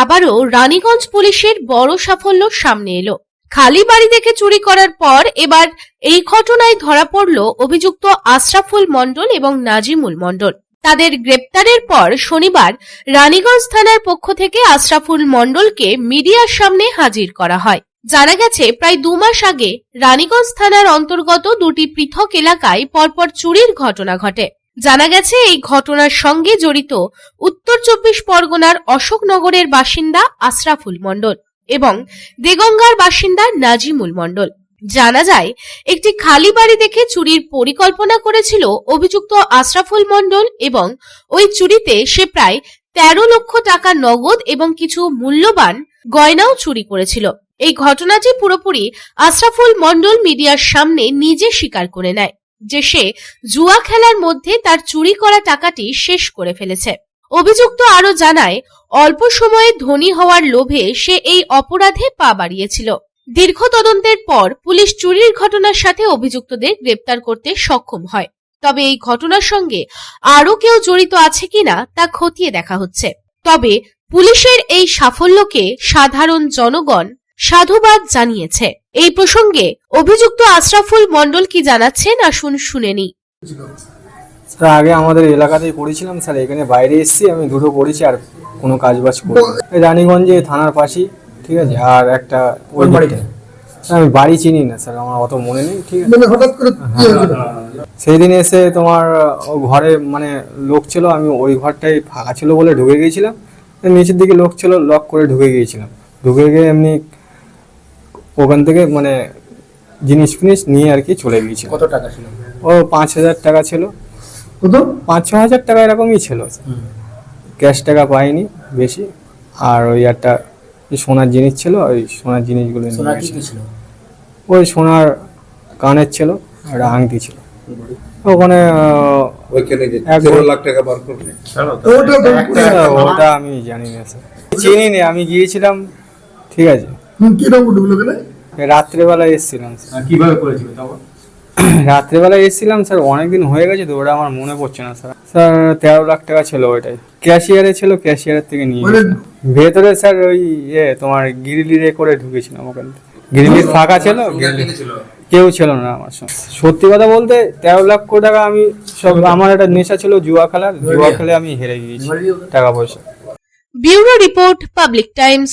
আবারও রানীগঞ্জ পুলিশের বড় সাফল্য সামনে এলো। খালি বাড়ি থেকে চুরি করার পর এবার এই ঘটনায় ধরা পড়ল অভিযুক্ত আশরাফুল মণ্ডল এবং নাজিমুল মণ্ডল। তাদের গ্রেপ্তারের পর শনিবার রানীগঞ্জ থানার পক্ষ থেকে আশরাফুল মণ্ডলকে মিডিয়ার সামনে হাজির করা হয়। জানা গেছে, প্রায় দু মাস আগে রানীগঞ্জ থানার অন্তর্গত দুটি পৃথক এলাকায় পরপর চুরির ঘটনা ঘটে। জানা গেছে, এই ঘটনার সঙ্গে জড়িত উত্তর চব্বিশ পরগনার অশোকনগরের বাসিন্দা আশরাফুল মণ্ডল এবং দেগঙ্গার বাসিন্দা নাজিমুল মণ্ডল। জানা যায়, একটি খালি বাড়ি দেখে চুরির পরিকল্পনা করেছিল অভিযুক্ত আশরাফুল মণ্ডল এবং ওই চুরিতে সে প্রায় তেরো লক্ষ টাকা নগদ এবং কিছু মূল্যবান গয়নাও চুরি করেছিল। এই ঘটনাটি পুরোপুরি আশরাফুল মণ্ডল মিডিয়ার সামনে নিজে স্বীকার করে নেয়। যে সে জুয়া খেলার মধ্যে তার চুরি করা টাকাটি শেষ করে ফেলেছে। অভিযুক্ত আরও জানায়, অল্প সময়ে ধনী হওয়ার লোভে সে এই অপরাধে পা বাড়িয়েছিল। দীর্ঘ তদন্তের পর পুলিশ চুরির ঘটনার সাথে অভিযুক্তদের গ্রেপ্তার করতে সক্ষম হয়। তবে এই ঘটনার সঙ্গে আরও কেউ জড়িত আছে কিনা তা খতিয়ে দেখা হচ্ছে। তবে পুলিশের এই সাফল্যকে সাধারণ জনগণ সাধুবাদ জানিয়েছে। এই প্রসঙ্গে অভিযুক্ত আশরাফুল মণ্ডল কি জানাচ্ছেন আসুন শুনে নিই। স্যার আগে আমাদের এলাকাতেই পড়েছিলাম স্যার। এখানে বাইরে এসেছি আমি দুটো পড়েছি আর কোনো কাজ বাজ করি রানীগঞ্জে থানার পাশেই ঠিক আছে? আর একটা ওই বাড়িতে? আমি বাড়ি চিনি না স্যার। আমার অত মনে নেই ঠিক আছে? মানে হঠাৎ করে সেই দিন এসে তোমার ঘরে মানে লোক ছিল আমি ওই ঘরটাই ফাঁকা ছিল বলে ঢুকে গিয়েছিলাম। নিচের দিকে লোক ছিল লক করে ঢুকে গিয়েছিলাম। ঢুকে গিয়ে এমনি ওখান থেকে মানে জিনিস ফিনিস নিয়ে আর কি চলে গিয়েছিল। কত টাকা ছিল? ও পাঁচ হাজার টাকা ছিল। কত? পাঁচ ছ হাজার টাকা এরকমই ছিল। ক্যাশ টাকা পাইনি বেশি। আর ওই একটা সোনার জিনিস ছিল ওই সোনার জিনিসগুলো নিয়ে ছিল? ওই সোনার কানের ছিল আর আংটি ছিল। ওখানে ওটা আমি জানি না স্যার। চিনি না আমি গিয়েছিলাম ঠিক আছে। কীরকম ঢুকলো রাত্রেবেলায় এসেছিলাম স্যার। কীভাবে করেছিল এসেছিলাম স্যার অনেকদিন হয়ে গেছে তো ওটা আমার মনে পড়ছে না স্যার। স্যার তেরো লাখ টাকা ছিল ওইটাই। ক্যাশিয়ারে ছিল ক্যাশিয়ারের থেকে নিয়ে মানে- ভেতরে স্যার ওই ইয়ে তোমার গিরিলি রে করে ঢুকেছিলাম ওখানে। গিরিলির ফাঁকা ছিল কেউ ছিল না আমার সঙ্গে। সত্যি কথা বলতে তেরো লক্ষ টাকা আমি সব আমার একটা নেশা ছিল জুয়া খেলার জুয়া খেলে আমি হেরে গিয়েছি টাকা পয়সা। Bureau report public times.